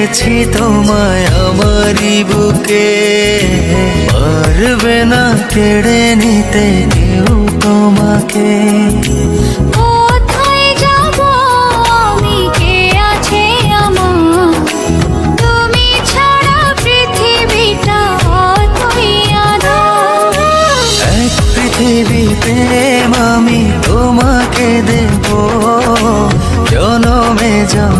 এনেছি তোমায় আমারি বুকে। পারবে না কেড়ে নিতে কেউ তোমাকে। পৃথিবীতে আমি তোমাকে দেব। জনমে জন্ম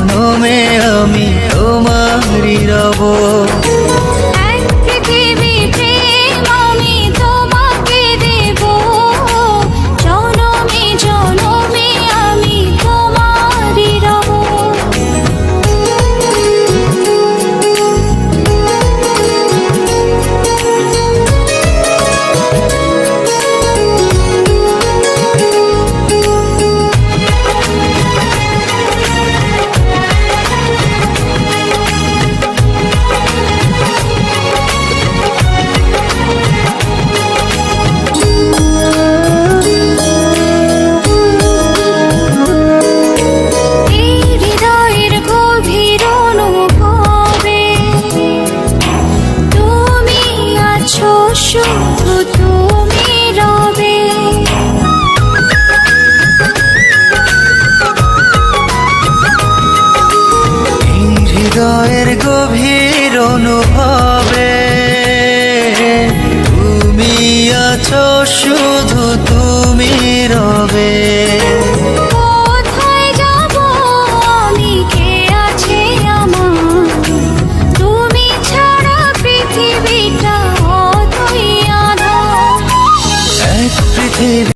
Oh. শুধু তুমি